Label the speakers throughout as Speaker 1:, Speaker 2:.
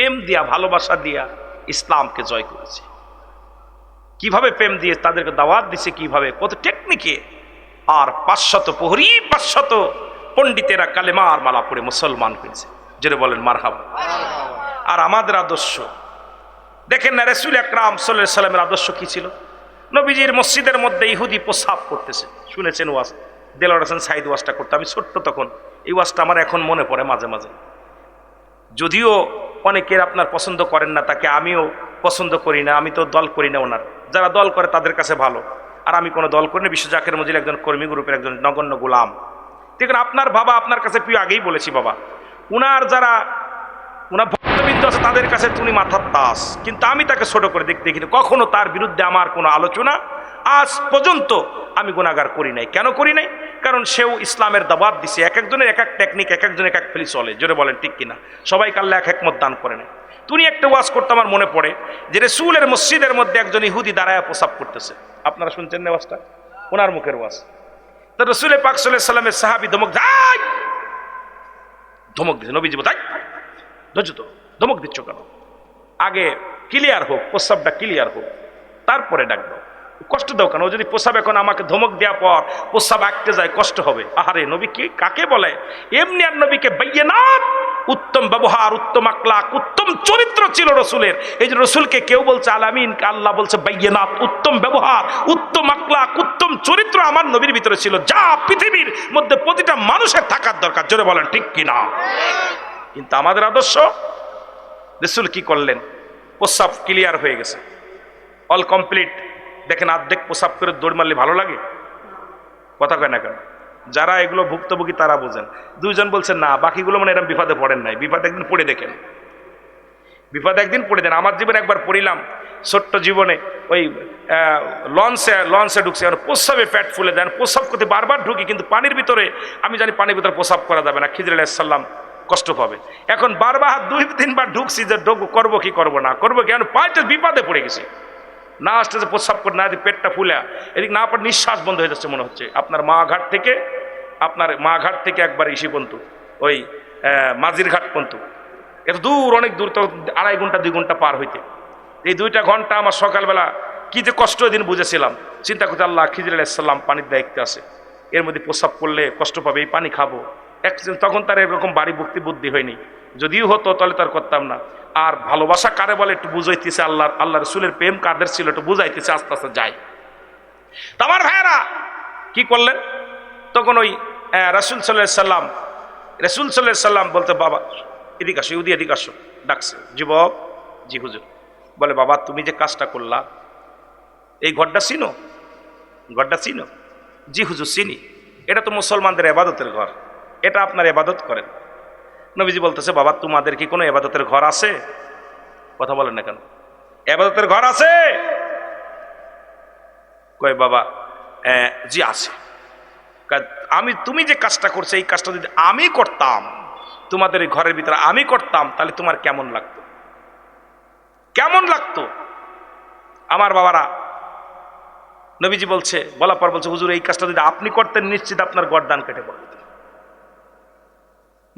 Speaker 1: প্রেম দিয়া, ভালোবাসা দিয়া ইসলামকে জয় করেছে। কীভাবে প্রেম দিয়ে তাদেরকে দাওয়াত দিছে, কীভাবে, কত টেকনিকে আর পাঁচশত প্রহরী, পাঁচশত পণ্ডিতেরা কালেমার মালা পড়ে মুসলমান হয়েছে। যেটা বলেন, মারহাব। আর আমাদের আদর্শ, দেখেন না, রসুল আকরাম সাল্লাহ সাল্লামের আদর্শ কি ছিল? নবীজির মসজিদের মধ্যে ইহুদি প্রসাব করতেছে। শুনেছেন ওয়াজ? দেলোয়ার সাইদ ওয়াজটা করতে। আমি ছোট্ট তখন, এই ওয়াজটা আমার এখন মনে পড়ে মাঝে মাঝে। যদিও অনেকের আপনার পছন্দ করেন না, তাকে আমিও পছন্দ করি না, আমি তো দল করি না ওনার। যারা দল করে তাদের কাছে ভালো। আর আমি কোনো দল করি না, বিশ্ব জাকের মজিল একজন কর্মী গ্রুপের একজন নগণ্য গোলাম। দেখুন আপনার বাবা আপনার কাছে প্রিয় আগেই বলেছি বাবা। উনার যারা, উনার ভক্তবৃন্দ আছে তাদের কাছে তুমি মাথার তাস। কিন্তু আমি তাকে ছোট করে দেখতে দেখিনি। কখনো তার বিরুদ্ধে আমার কোনো আলোচনা আজ পর্যন্ত আমি গুণাগার করি নাই। কেন করি নাই? কারণ সেও ইসলামের দাবাত দিছে। এক একজনের এক এক টেকনিক এক একজন এক এক ফেলি চলে। জোরে বলেন, ঠিক কিনা? সবাই কাল্লা এক একমত দান করে নেয় তুমি একটা ওয়াজ করতে আমার মনে পড়ে যে রেসুলের মসজিদের মধ্যে একজন ইহুদি দাঁড়ায় প্রসাব করতেছে। আপনারা শুনছেন না ওয়াজটা? ওনার মুখের ওয়াজ। তো রসুল পাক সাল্লাহ সাল্লামের সাহাবি ধমক যাই ধমক দিচ্ছে নবীজি তাই ধৈর্য তো ধমক দিচ্ছ কেন? আগে ক্লিয়ার হোক, প্রস্রাবটা ক্লিয়ার হোক। তারপরে ডাকবো। কষ্ট দাও কেন? ও যদি প্রস্রাব এখন আমাকে ধমক দেওয়ার পর প্রস্রাব আঁকতে যায়, কষ্ট হবে। আহারে, নবী কি, কাকে বলে? এমনি আর নবীকে বাইয়ে না উত্তম ব্যবহার, উত্তম আকলাক উত্তম চরিত্র ছিল রসুলের। এই যে রসুলকে কেউ বলছে আলামিন, আল্লাহ বলছে বাইয়েনাথ উত্তম ব্যবহার, উত্তম আকলাক উত্তম চরিত্র আমার নবীর ভিতরে ছিল। যা পৃথিবীর মধ্যে প্রতিটা মানুষের থাকার দরকার, জোরে বলেন, ঠিক কিনা কিন্তু আমাদের আদর্শ, রসুল কি করলেন? প্রস্রাব ক্লিয়ার হয়ে গেছে। অল কমপ্লিট দেখেন আর্ধেক প্রসাব করে দৌড় মারলে ভালো লাগে? কথা কয় না কেন? যারা এগুলো ভুক্তভোগী তারা বোঝেন। দুইজন বলছেন, না, বাকিগুলো মানে এরকম বিপদে পড়েন নাই। বিপদ একদিন পড়ে দেখেন। বিপদ একদিন পড়ে দেন আমার জীবনে একবার পড়িলাম ছোট্ট জীবনে, ওই লঞ্চে লঞ্চে ঢুকছে, আর প্রস্রাবে প্যাট ফুলে দেন প্রস্রাব করতে বারবার ঢুকি, কিন্তু পানির ভিতরে আমি জানি পানির ভিতরে প্রস্রাব করা যাবে না। খিজির আলাইসাল্লাম কষ্ট পাবে। এখন বারবার, দুই, তিনবার ঢুকছি যে ঢুকবো, করব কি করব না? করব কি? এখন পাঁচটা বিপদে পড়ে গেছি। না আসতে যে প্রস্রাব করে না পেটটা ফুলে, এদিক না পর নিঃশ্বাস বন্ধ হয়ে যাচ্ছে মনে হচ্ছে। আপনার মা ঘাট থেকে, আপনার মা ঘাট থেকে একবার ইসি পন্তু, ওই মাঝির ঘাট পন্তু। এত দূর, অনেক দূর তো আড়াই ঘণ্টা, দুই ঘণ্টা পার হইতে। এই দুইটা ঘণ্টা আমার সকালবেলা কি যে কষ্ট দিন বুঝেছিলাম। চিন্তা করতে আল্লাহ খিজির আলাইসাল্লাম পানির দায়িত্বে আছে। এর মধ্যে প্রস্রাব করলে কষ্ট পাবে, এই পানি খাব। একজন তখন তার এরকম বাড়ি ভক্তি বুদ্ধি হয়নি। যদিও হতো, তাহলে তার করতাম না। আর ভালোবাসা কারে বলে? একটু বুঝাইতেছে আল্লাহ আল্লাহ রসুলের প্রেম কাদের ছিল? একটু বুঝাইতেছে, আস্তে আস্তে যায়। তো আমার ভাইয়েরা, কি করলেন? তখন ওই রাসূল সাল্লাহ সাল্লাম, রসুল সাল্লাহ সাল্লাম বলতে, বাবা, এদিক আসো ইউদি এদিক আসো। ডাকছে, যুবক, জি হুজুর। বলে, বাবা, তুমি যে কাজটা করলা, এই ঘরটা চিনো? ঘরটা চিনো? জি হুজুর, চিনি। এটা তো মুসলমানদের এবাদতের ঘর। এটা আপনার এবাদত করেন। নবীজি বলতেছে বাবা তোমাদের কি কোনো এবাদতের ঘর আছে? কথা বলেন না কেন? এবাদতের ঘর আছে? কয় বাবা "আহ, জি আছে। আমি তুমি যে কাজটা করছ এই কাজটা যদি আমি করতাম তোমাদের এই ঘরের ভিতরে আমি করতাম তাহলে তোমার কেমন লাগতো? কেমন লাগতো? আমার বাবারা নবীজি বলছে বলার পর বলছে হুজুর এই কাজটা যদি আপনি করতেন নিশ্চিত আপনার গরদান কেটে পড়বে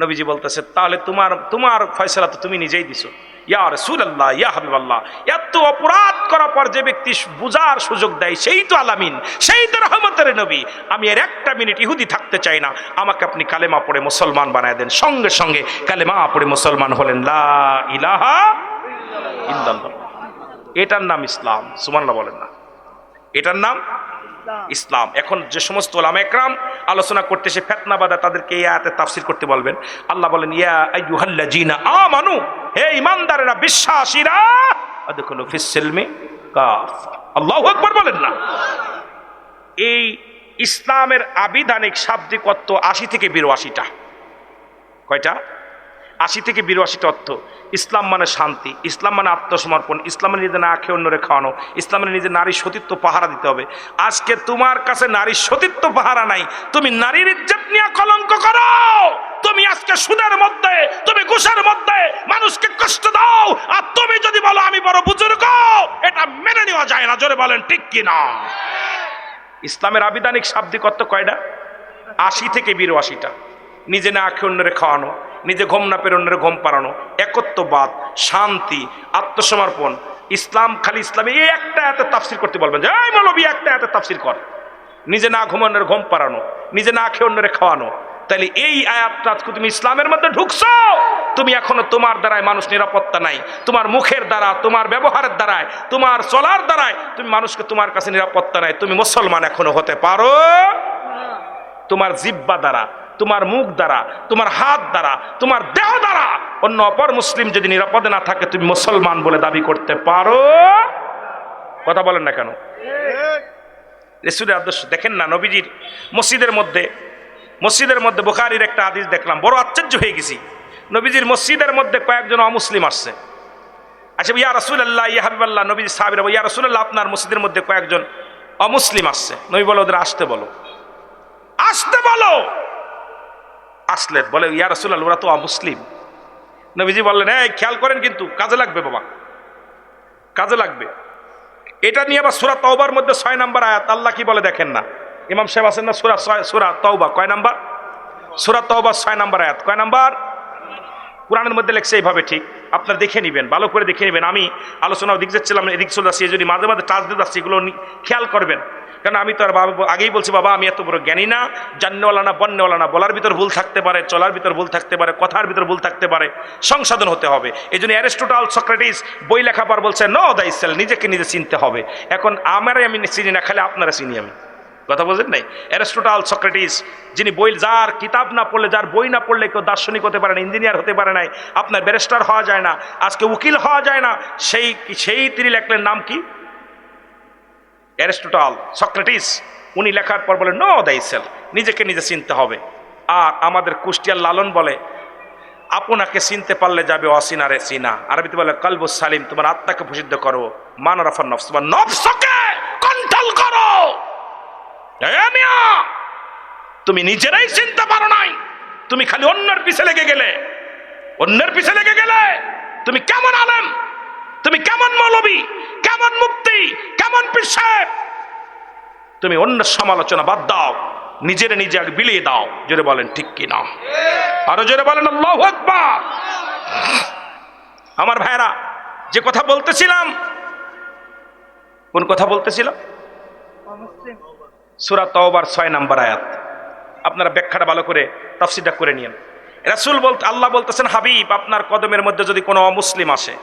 Speaker 1: নবীজি বলতেছে, তাহলে তোমার তোমার ফয়সলা তো তুমি নিজেই দিছো। ইয়া রসুল্লাহ ইয়া হাবিবাল্লাহ। এত অপরাধ করার পর যে ব্যক্তি বুঝার সুযোগ দেয়, সেই তো আলামিন, সেই তো রহমতের নবী। আমি এর একটা মিনিট ইহুদি থাকতে চাই না। আমাকে আপনি কালেমা পড়ে মুসলমান বানায় দেন। সঙ্গে সঙ্গে কালেমা পড়ে মুসলমান হলেন। লা ইলাহা ইল্লাল্লাহ। এটার নাম ইসলাম। সুমান্লা বলেন না। এটার নাম ইসলাম। এখন যে সমস্ত ওলামা একরাম আলোচনা করতে সে ফেতনা বাদা তাদেরকে এই আয়াতে তাফসির করতে বলবেন। আল্লাহ বলেন, ইয়া আইয়ুহাল্লাযিনা আমানু, হে ইমানদারেরা বিশ্বাসীরা, আদখুলু ফিস সিলমি কাফা। আল্লাহু আকবার বলেন না। এই ইসলামের আবিধানিক শাব্দিক অর্থ আশি থেকে বিরাশিটা। কয়টা? আশি থেকে বিরাশিটা অর্থ। ইসলাম মানে শান্তি, ইসলাম মানে আত্মসমর্পণ, ইসলাম মানে নিজে না খেয়ে অন্যরে খাওয়ানো, ইসলাম মানে নিজে নারী সতীত্ব পাহারা দিতে হবে। আজকে তোমার কাছে নারীর সতীত্ব পাহারা নাই, তুমি নারীর ইজ্জত নিয়ে কলঙ্ক করো। তুমি আজকে সুদের মধ্যে, তুমি ঘুষের মধ্যে মানুষকে কষ্ট দাও, আর তুমি যদি বলো আমি বড় বুজুর্গ, এটা মেনে নেওয়া যায় না, জোরে বলেন, ঠিক কি না? ইসলামের আবিধানিক শাব্দিক অর্থ কয়টা? আশি থেকে বিরাশিটা নিজে না আখে অন্যরে খাওয়ানো নিজে ঘুম না পেরে অন্যরে ঘুম পাড়ানো একত্ববাদ শান্তি আত্মসমর্পণ ইসলাম খালি ইসলামে এই একটা এত তাফসির করতে বলবেন যে এই মৌলবী একটা এত তাফসির কর। নিজে না ঘুমানোর ঘুম পাড়ানো নিজে না খেয়ে অন্যরে খাওয়ানো। তাহলে এই আয়াতটা তুমি ইসলামের মধ্যে ঢুকছো। তুমি এখনও তোমার দ্বারায় মানুষ নিরাপত্তা নাই। তোমার মুখের দ্বারা তোমার ব্যবহারের দ্বারায় তোমার চলার দ্বারায় তুমি মানুষকে তোমার কাছে নিরাপত্তা নাই। তুমি মুসলমান এখনও হতে পারো। তোমার জিব্বা দ্বারা তোমার মুখ দ্বারা, তোমার হাত দ্বারা, তোমার দেহ দ্বারা অন্য অপর মুসলিম যদি নিরাপদে না থাকে, তুমি মুসলমান বলে দাবি করতে পারো। কথা বলেন না কেন? রেসুলের আদর্শ, দেখেন না নবীজির মসজিদের মধ্যে মসজিদের মধ্যে বোখারির একটা আদিস দেখলাম, বড় আশ্চর্য হয়ে গেছি। নবীজির মসজিদের মধ্যে কয়েকজন অমুসলিম আসছে। আচ্ছা ইয়া রসুল্লাহ ইয়া হাবিবাল্লাহ নবী সাহাবির ইয়া রসুল্লাহ আপনার মসজিদের মধ্যে কয়েকজন অমুসলিম আসছে। নবী বলো, ওদের আসতে বলো। আসতে বলো! আসলেন, বলে, ইয়া রসুল্লাহ ওরা তো অমুসলিম। নবীজি বললেন হ্যাঁ খেয়াল করেন কিন্তু, কাজে লাগবে বাবা, কাজে লাগবে। এটা নিয়ে আবার সুরা তওবার মধ্যে ছয় নাম্বার আয়াত, আল্লাহ কি বলে দেখেন না? ইমাম সাহেব আসেন না? সুরা সুরা তওবা, কয় নাম্বার? সুরা তওবা ছয় নাম্বার আয়াত, কয় নাম্বার? কোরআনের মধ্যে লেখছে এইভাবে ঠিক। আপনারা দেখে নেবেন, ভালো করে দেখে নেবেন। আমি আলোচনা দিক যাচ্ছিলাম, এদিক চলে যাচ্ছি যদি মাঝে মাঝে টাচ দিতে যাচ্ছি, এগুলো খেয়াল করবেন। কারণ আমি তো আর বাবা আগেই বলছি, বাবা, আমি এত বড় জ্ঞানী না জান্নেওয়ালা না বন্যওয়ালা না, বলার ভিতর ভুল থাকতে পারে, চলার ভিতর ভুল থাকতে পারে, কথার ভিতর ভুল থাকতে পারে, সংশোধন হতে হবে। এই জন্য অ্যারিস্টোটাল, সক্রেটিস, বই লেখা পর বলছে নো দ্য সেল নিজেকে নিজে চিনতে হবে। এখন আমারই আমি চিনি না, খালি আপনারা চিনি আমি। কথা বলছেন নাই? অ্যারিস্টোটাল, সক্রেটিস, যিনি বই যার কিতাব না পড়লে, যার বই না পড়লে কেউ দার্শনিক হতে পারে না, ইঞ্জিনিয়ার হতে পারে নাই, আপনার ব্যারিস্টার হওয়া যায় না, আজকে উকিল হওয়া যায় না, সেই সেই তিনি লেখলেন নাম কি? অ্যারিস্টোটল, সক্রেটিস, উনি লেখার পর বলে নো দ্য সেল নিজেকে নিজে চিনতে হবে। আর আমাদের কুষ্টিয়ার লালন বলে, আপনাকে চিনতে পারলে যাবে অসিনারে চিনা আরবিতে বলে কলবু সালিম, তোমার আত্মাকে প্রসিদ্ধ করো। মান রাফার নফস, তোমার নফসকে তুমি নিজেরাই চিনতে পারো নাই। তুমি খালি অন্যের পিছে লেগে গেলে। অন্যের পিছে লেগে গেলে তুমি কেমন আলেম? তুমি কেমন মৌলবী? কেমন মুক্তি কেমন পীর তুমি অন্য সমালোচনা বাদ দাও। নিজের নিজে আগে বিলিয়ে দাও। জোরে বলেন, ঠিক কি না? আরও জোরে বলেন আমার ভাইরা যে কথা বলতেছিলাম, কোন কথা বলতেছিলাম সুরা তওবার ছয় নাম্বার আয়াত। আপনারা ব্যাখ্যাটা ভালো করে তাফসিরটা করে নিন রাসূল বলতে আল্লাহ বলতেছেন, হাবিব, আপনার কদমের মধ্যে যদি কোনো অমুসলিম আসে,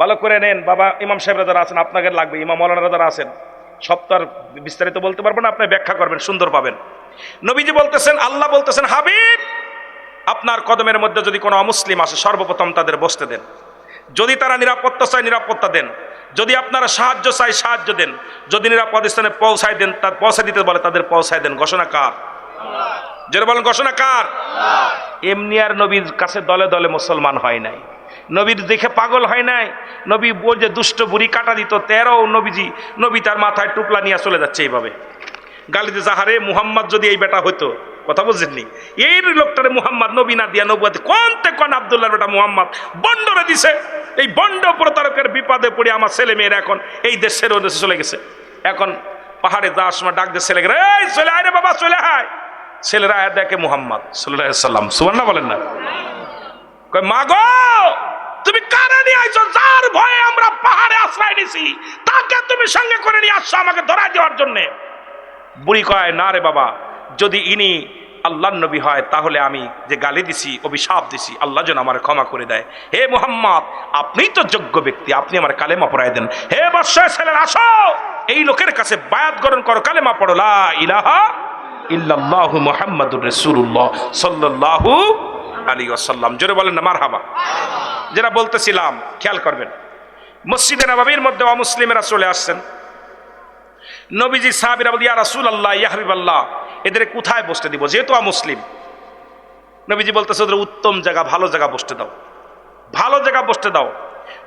Speaker 1: ভালো করে নেন। বাবা, ইমাম সাহেবরা যারা আছেন আপনাকে লাগবে। ইমাম মৌলানারা যারা আছেন আর বিস্তারিত বলতে পারব না, আপনি ব্যাখ্যা করবেন, সুন্দর পাবেন। নবীজি বলতেছেন, আল্লাহ বলতেছেন, হাবিব, আপনার কদমের মধ্যে যদি কোনো অমুসলিম আসে, সর্বপ্রথম তাদের বসতে দেন। যদি তারা নিরাপত্তা চায়, নিরাপত্তা দেন। যদি আপনারা সাহায্য চাই, সাহায্য দেন। যদি নিরাপদ স্থানে পৌঁছায় দেন, তার পৌঁছায় দিতে বলে, তাদের পৌঁছায় দেন। ঘোষণা কার? যেটা বলেন, ঘোষণা কার? এমনি আর নবীর কাছে দলে দলে মুসলমান হয় নাই। নবীর দেখে পাগল হয় নাই। নবী ওর যে দুষ্ট বুড়ি কাটা দিত, তেরো নবীজি, নবী তার মাথায় টুপলা নিয়ে চলে যাচ্ছে এইভাবে। গালিতে যাহারে, মুহাম্মদ যদি এই বেটা হইতো কথা বুঝছেননি এই লোকটারে মুহাম্মদ নবী না দিয়া নবুয়াতে কোনতে কোন আবদুল্লাহর বেটা মুহাম্মদ? বন্ডরে দিছে। এই বন্ড প্রতারকের বিপদে পড়ে আমার ছেলে মেয়েরা এখন এই দেশের ও দেশে চলে গেছে। এখন পাহাড়ে যাওয়ার সময় ডাক দিয়ে ছেলে এই চলে আয় রে বাবা, চলে আয়। ছেলেরা আয় দেখে মুহাম্মদ সাল্লাহ সাল্লাম সুবর্ণা বলেন না। কয়, মা গো, তুমি কারে নিয়ে আইছো? যার ভয়ে আমরা পাহাড়ে আশ্রয় নিছি, তাকে তুমি সঙ্গে করে নিয়ে আসছো আমাকে ধরা দেওয়ার জন্যে। বুড়ি কয়, না রে বাবা যদি ইনি আল্লাহ নবী হয়, তাহলে আমি যে গালি দিছি, অভিশাপ দিছি, আল্লাহ যেন আমার ক্ষমা করে দেয়। হে মোহাম্মদ আপনিই তো যোগ্য ব্যক্তি, আপনি আমার কালেমা পড়াই দেন। হে বর্ষায় ছেলের, আসো! এই লোকের কাছে বায়াত গ্রহণ করো, কালেমা পড়ো, লা ইলাহা ইল্লাল্লাহু মুহাম্মাদুর রাসূলুল্লাহ সাল্লাল্লাহু আলাইহি ওয়াসাল্লাম। জোরে বলেন না, মারহাবা। যেটা বলতেছিলাম, খেয়াল করবেন। মসজিদে নবাবির মধ্যে অমুসলিমেরা চলে আসছেন। নবীজি সাহাবিরা বলি ইয়া রাসূল আল্লাহ ইয়া হাবিব আল্লাহ এদের কোথায় বসতে দিব? যেহেতু মুসলিম। নবীজি বলতেছে, ওদের উত্তম জায়গা, ভালো জায়গা বসতে দাও। ভালো জায়গা বসতে দাও।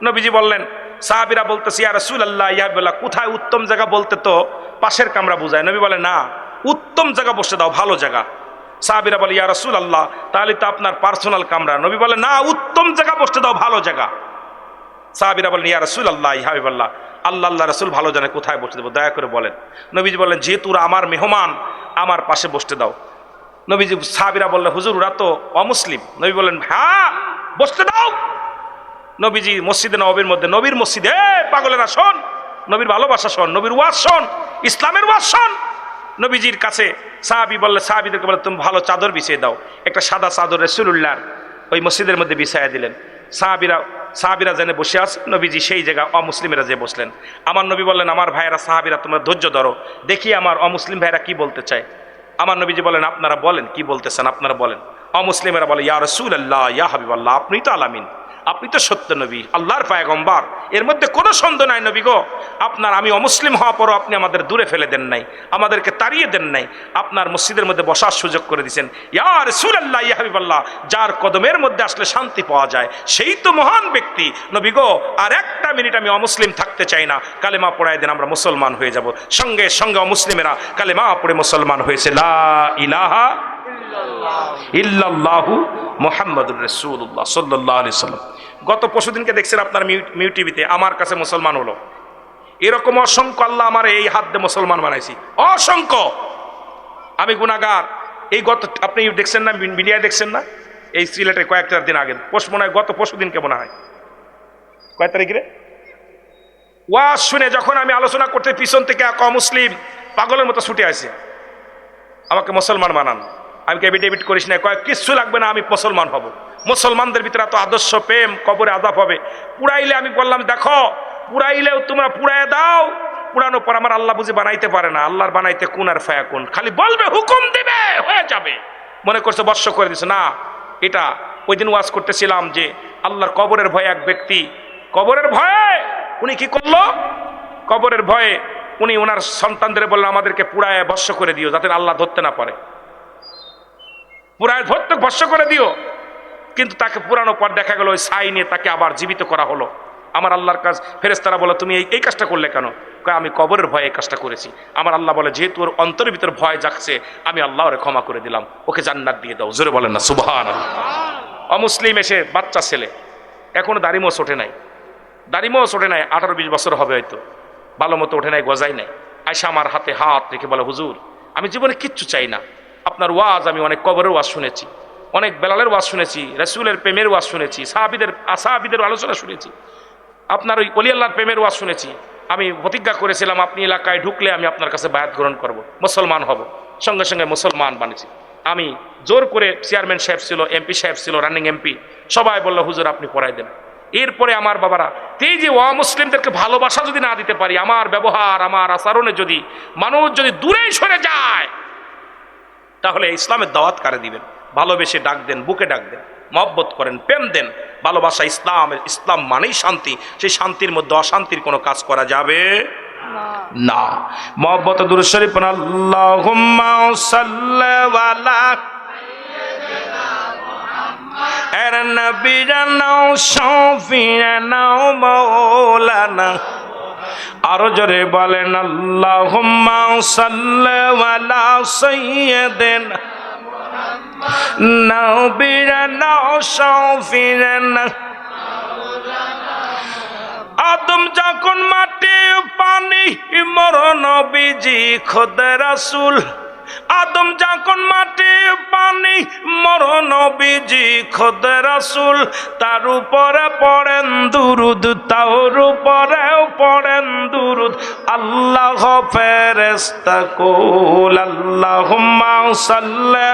Speaker 1: নবীজি বললেন, সাহাবিরা বলতেছে, ইয়া রাসূল আল্লাহ ইয়া হাবিব কোথায় উত্তম জায়গা বলতে তো পাশের কামরা বুঝায়? নবী বলে, না, উত্তম জায়গা বসতে দাও, ভালো জায়গা। সাহাবিরা বলে, ইয়া রাসূল আল্লাহ তাহলে তো আপনার পার্সোনাল কামরা। নবী বলে, না, উত্তম জায়গা বসতে দাও, ভালো জায়গা। সাহাবিরা বলেন ইয়া রসুল আল্লাহ হাবিব আল্লাহ আল্লাহ রসুল ভালো জানে, কোথায় বসতে দেবো? দয়া করে বলেন। নবীজি বলেন যেহেতু ওরা আমার মেহমান, আমার পাশে বসতে দাও। নবীজি সাহাবিরা বললেন, হুজুর, ওরা তো অমুসলিম। নবী বললেন হ্যাঁ বসতে দাও। নবীজি মসজিদে নবীর মধ্যে, নবীর মসজিদে পাগলেরা, শোন, নবীর ভালোবাসা শোন, নবীর ওয়াজ শোন, ইসলামের ওয়াজ শোন। নবীজির কাছে সাহাবি বললে, সাহাবিদেরকে বলে, তুমি ভালো চাদর বিছিয়ে দাও। একটা সাদা চাদর রসুল্লাহর ওই মসজিদের মধ্যে বিছাইয়া দিলেন। সাহাবিরা সাহাবিরা জেনে বসে আছে, নবীজি সেই জায়গা অমুসলিমেরা যে বসলেন। আমার নবী বললেন, আমার ভাইয়েরা সাহাবিরা, তোমরা ধৈর্য ধরো। দেখি আমার অমুসলিম ভাইরা কি বলতে চায়? আমার নবীজি বলেন, আপনারা বলেন, কি বলতেছেন আপনারা বলেন। অমুসলিমেরা বলে, ইয়া রসুল আল্লাহ ইয়া হাবিব আল্লাহ আপনি তো আলামিন। আপনি তো সত্য নবী, আল্লাহর পায়গম্বার। এর মধ্যে কোনো সন্দেহ নাই নবী গো। আপনার আমি অমুসলিম হওয়া পরও আপনি আমাদের দূরে ফেলে দেন নাই, আমাদেরকে তাড়িয়ে দেন নাই। আপনার মসজিদের মধ্যে বসার সুযোগ করে দিয়েছেন ইয়ার ইয়া হাবিব আল্লাহ যার কদমের মধ্যে আসলে শান্তি পাওয়া যায়, সেই তো মহান ব্যক্তি। নবী গো, আর একটা মিনিট আমি অমুসলিম থাকতে চাই না। কালেমা পড়ায় দেন আমরা মুসলমান হয়ে যাব। সঙ্গে সঙ্গে অমুসলিমেরা কালেমা পড়ে মুসলমান হয়েছে। লা ইলাহা ইল্লাল্লাহু মোহাম্মদুর রসুল্লাহ সাল্লাহ আলি সাল্লাম। গত পরশুদিনকে দেখছেন আপনার মিউ টিভিতে আমার কাছে মুসলমান হলো। এরকম অসংখ্য আল্লাহ আমার এই হাত দিয়ে মুসলমান বানাইছি। অসংখ্য! আমি গুণাগার এই গত আপনি দেখছেন না মিডিয়ায় দেখছেন না? এই সিলেটে কয়েকটা দিন আগে। পরশু মনে হয় গত পরশু দিন কেমন হয়। কয় তারিখে রে? ওয়াজ শুনে যখন আমি আলোচনা করতে পিছন থেকে এক মুসলিম পাগলের মতো ছুটে আসে। আমাকে মুসলমান বানান। আমি এভিডেভিট করিস না কয়েক কিচ্ছু লাগবে না, আমি মুসলমান হব। মুসলমানদের ভিতরে এত আদর্শ প্রেম, কবরে আদাব হবে। পুরাইলে আমি বললাম, দেখো, পুরাইলেও তোমরা পুরাই দাও। পুরানোর পর আমার আল্লাহ বুঝি বানাইতে পারে না। আল্লাহর বানাইতে কোন আর ফায়া কোন? খালি বলবে, হুকুম দিবে, হয়ে যাবে। মনে করছে, বর্ষ করে দিছে। না, এটা ওই দিন ওয়াজ করতেছিলাম যে আল্লাহর কবরের ভয়ে এক ব্যক্তি, কবরের ভয়ে উনি কি করল? কবরের ভয়ে উনি ওনার সন্তানদের বললেন আমাদেরকে পুরায় বর্ষ করে দিও, যাতে আল্লাহ ধরতে না পারে। পুরায় ধরতে ভস্য করে দিও। কিন্তু তাকে পুরানো পর দেখা গেল, ওই সাই নিয়ে তাকে আবার জীবিত করা হলো। আমার আল্লাহর কাজ ফেরেস্তারা বলে, তুমি এই এই কাজটা করলে কেন? আমি কবরের ভয়ে এই কাজটা করেছি। আমার আল্লাহ বলে, যেহেতু ওর অন্তরের ভিতর ভয় জাগছে, আমি আল্লাহ ওরে ক্ষমা করে দিলাম। ওকে জান্নাত দিয়ে দাও। জোরে বলেন না সুবহান অমুসলিম এসে বাচ্চা ছেলে, এখনও দাড়িমোস ওঠে নাই। দাড়িমোস ওঠে নাই, আঠারো বিশ বছর হবে হয়তো। ভালো মতো ওঠে নাই গজাই নাই। আয়সা আমার হাতে হাত রেখে বলে, হুজুর, আমি জীবনে কিচ্ছু চাই না। আপনার ওয়াজ আমি অনেক কবরের ওয়াজ শুনেছি, অনেক বেলালের ওয়াজ শুনেছি, রসুলের প্রেমের ওয়াজ শুনেছি, সাহাবিদের সাহাবিদের আলোচনা শুনেছি, আপনার ওই অলিয়াল্লাহর প্রেমের ওয়াজ শুনেছি, আমি প্রতিজ্ঞা করেছিলাম আপনি এলাকায় ঢুকলে আমি আপনার কাছে বায়াত গ্রহণ করব, মুসলমান হব, সঙ্গে সঙ্গে মুসলমান বানিয়েছি। আমি জোর করে চেয়ারম্যান সাহেব ছিল, এমপি সাহেব ছিল, রানিং এমপি, সবাই বলল, হুজুর, আপনি পড়াই দেন। এরপরে আমার বাবারা, এই যে অমুসলিমদেরকে ভালোবাসা যদি না দিতে পারি, আমার ব্যবহার, আমার আচরণে যদি মানুষ যদি দূরেই সরে যায় তাহলে ইসলামের দাওয়াত কারে দিবেন? ভালোবেসে ডাক দেন, বুকে ডাক দেন, মহব্বত করেন, প্রেম দেন। ভালোবাসা ইসলাম ইসলাম মানেই শান্তি। সেই শান্তির মধ্যে অশান্তির কোনো কাজ করা যাবে না। মহব্বত দুর শরীফ এর নবীরা নাও শফিয়া নাও আরও জোরে বলেন আল্লাহ সাল্লাল্লাহু সাইয়্যিদিনা নবীরা নাও শফিয়া না আদম যখন মাটি পানি মরণ বিজি খোদ রাসুল আদম যখন মাটি, পানি, মরণ বিজি খোদ রাসুল, তার উপরে পড়েন দুরুদ তার উপরেও পড়েন দুরুদ। আল্লাহ ফেরেস্তা কুল আল্লাহ সাল্লা